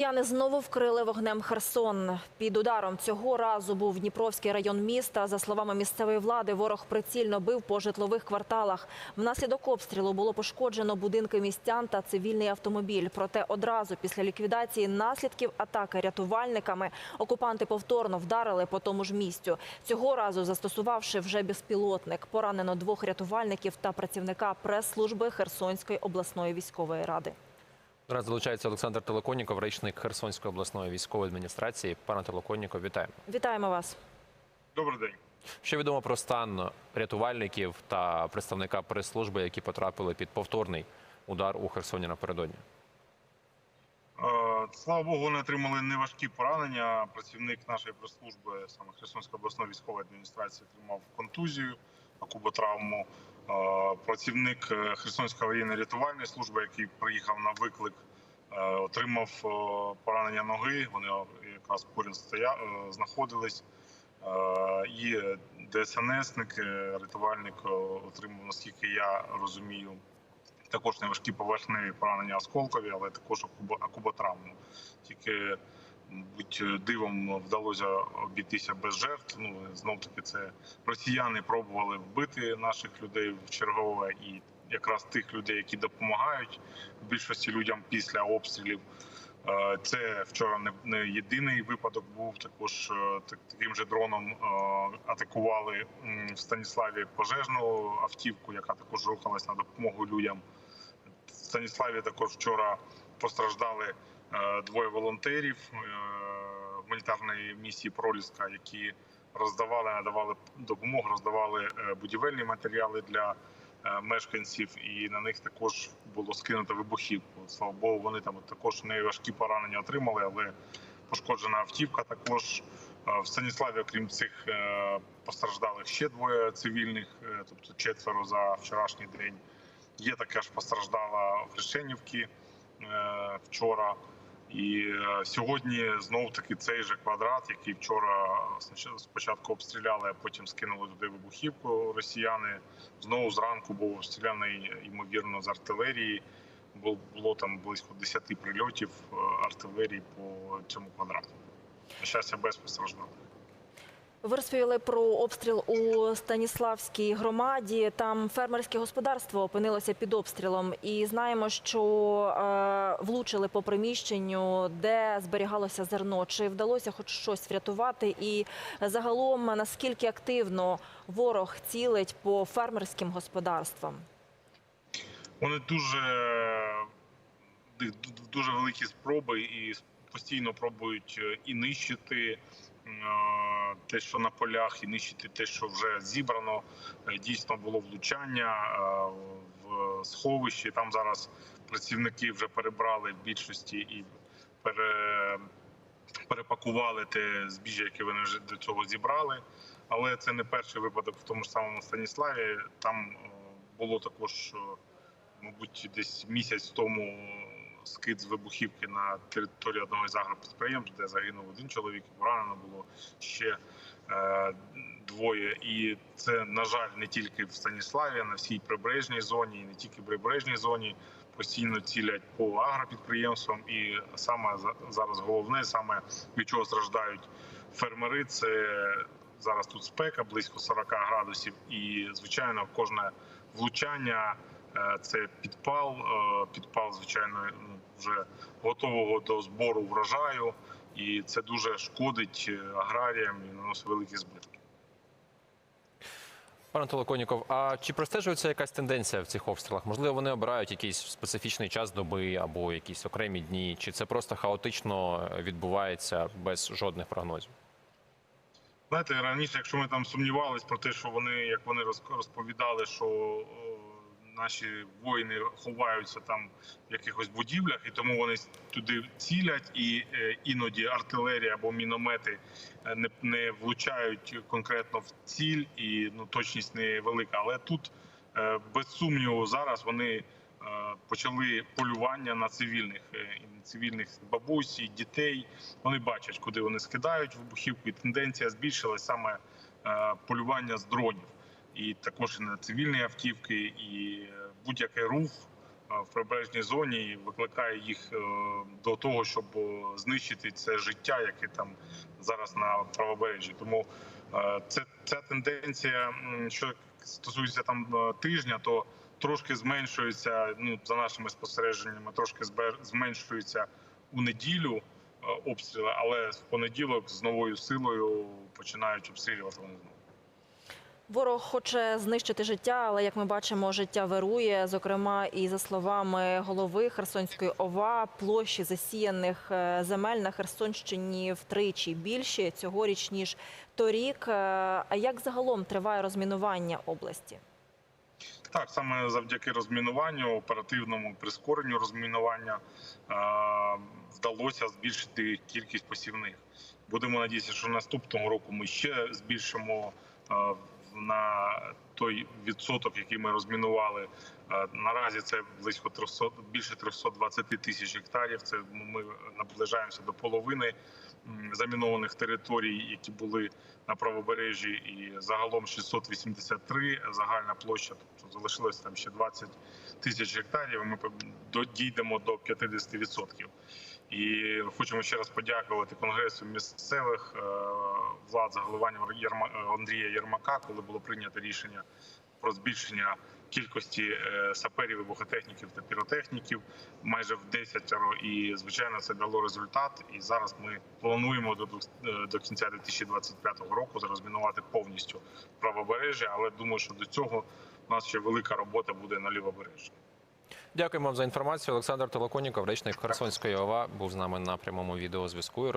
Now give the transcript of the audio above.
Яни знову вкрили вогнем Херсон. Під ударом цього разу був Дніпровський район міста. За словами місцевої влади, ворог прицільно бив по житлових кварталах. Внаслідок обстрілу було пошкоджено будинки містян та цивільний автомобіль. Проте одразу після ліквідації наслідків атаки рятувальниками окупанти повторно вдарили по тому ж місцю. Цього разу застосувавши вже безпілотник. Поранено двох рятувальників та працівника прес-служби Херсонської обласної військової ради. Зараз долучається Олександр Телеконніков, речник Херсонської обласної військової адміністрації. Пане Телеконніков, вітаємо. Вітаємо вас. Добрий день. Що відомо про стан рятувальників та представника прес-служби, які потрапили під повторний удар у Херсоні напередодні? Слава Богу, вони отримали неважкі поранення. Працівник нашої прес-служби, саме Херсонської обласної військової адміністрації, отримав контузію, акуботравму. Е, Працівник е, Херсонської воєнної рятувальної служби, який приїхав на виклик, е, отримав поранення ноги. Вони якраз поряд стоя... знаходились. І ДСНСник, рятувальник отримав, наскільки я розумію, також неважкі поверхневі поранення осколкові, але також акубо- акуботравму. Тільки, мабуть, дивом вдалося обійтися без жертв. Ну знов таки, це росіяни пробували вбити наших людей в чергове, і якраз тих людей, які допомагають більшості людям після обстрілів. Е, Це вчора не, єдиний випадок був. Також е, так- таким же дроном е, атакували в Станіславі пожежну автівку, яка також рухалась на допомогу людям. В Станіславі також вчора постраждали двоє волонтерів е, гуманітарної місії Проліска, які роздавали, надавали допомогу, роздавали е, будівельні матеріали для е, мешканців, і на них також було скинуто вибухівку. Слава Богу, вони там також неважкі поранення отримали, але пошкоджена автівка також. Е, В Станіславі, окрім цих е, постраждалих, ще двоє цивільних, е, тобто четверо за вчорашній день. Є така ж постраждала в Хрещенівці е, вчора. І е, сьогодні знов таки цей же квадрат, який вчора спочатку обстріляли, а потім скинули туди вибухівку. Росіяни знову зранку був обстріляний ймовірно з артилерії. Бу- Було там близько 10 прильотів е, артилерії по цьому квадрату. На щастя, без постраждалих. Ви розповіли про обстріл у Станіславській громаді. Там фермерське господарство опинилося під обстрілом, і знаємо, що е, влучили по приміщенню, де зберігалося зерно. Чи вдалося хоч щось врятувати? І загалом наскільки активно ворог цілить по фермерським господарствам? Вони дуже д- дуже великі спроби і постійно пробують е, і нищити е, те, що на полях, і нищити те, що вже зібрано. Е, Дійсно було влучання е, в сховищі. Там зараз працівники вже перебрали в більшості і пере, перепакували те збіжжя, яке вони вже до цього зібрали. Але це не перший випадок в тому ж самому Станіславі. Там е, було також. е, мабуть, десь місяць тому скид з вибухівки на території одного із агропідприємств, де загинув один чоловік, поранено було ще е, двоє. І це, на жаль, не тільки в Станіславі, на всій прибережній зоні, і не тільки в прибережній зоні. Постійно цілять по агропідприємствам, і саме за- зараз головне, саме від чого страждають фермери, це зараз тут спека близько 40 градусів, і звичайно, кожне влучання Е, Це підпал, е, підпал, звичайно, вже готового до збору врожаю, і це дуже шкодить е, аграріям і наносить великі збитки. Пане Телеконніков, а чи простежується якась тенденція в цих обстрілах? Можливо, вони обирають якийсь специфічний час доби або якісь окремі дні, чи це просто хаотично відбувається без жодних прогнозів? Знаєте, раніше, якщо ми там сумнівались про те, що вони, як вони розповідали, що наші воїни ховаються там в якихось будівлях, і тому вони туди цілять, і е, іноді артилерія або міномети е, не, не влучають конкретно в ціль, і ну точність не велика. Але тут е, без сумніву зараз вони почали полювання на цивільних цивільних бабусь і дітей. Вони бачать, куди вони скидають вибухівку, і тенденція збільшилась саме полювання з дронів, і також і на цивільні автівки, і е, будь-який рух в прибережній зоні викликає їх е, до того, щоб е, знищити це життя, яке там зараз на правобережжі. Тому е, це ця тенденція, що стосується там е, тижня, то трошки зменшується. Ну за нашими спостереженнями, трошки зменшується у неділю е, обстріли, але в понеділок з новою силою починають обстрілювати вони знову. Ворог хоче знищити життя, але як ми бачимо, життя вирує. Зокрема, і за словами голови Херсонської ОВА, площі засіяних е, земель на Херсонщині втричі більші цьогоріч ніж торік. Е, А як загалом триває розмінування області? Так, саме завдяки розмінуванню, оперативному прискоренню розмінування е, вдалося збільшити кількість посівних. Будемо надіятися, що наступного року ми ще збільшимо на той відсоток, який ми розмінували. Е, Наразі це близько 300, більше 320 тисяч гектарів. Це ми наближаємося до половини замінованих територій, які були на правобережжі, і загалом 683 загальна площа. Тобто залишилось там ще 20 тисяч гектарів. і Ми дійдемо до 50%. І хочемо ще раз подякувати конгресу місцевих е, влад за головуванням Андрія Єрмака, коли було прийнято рішення про збільшення кількості е, саперів, вибухотехніків та піротехніків майже в 10 І звичайно, це дало результат. І зараз ми плануємо до е, до кінця 2025 року розмінувати повністю правобережжя. Але думаю, що до цього у нас ще велика робота буде на лівобережжі. Дякуємо вам за інформацію. Олександр Толоконіков, речник Херсонської ОВА, був з нами на прямому відеозв'язку.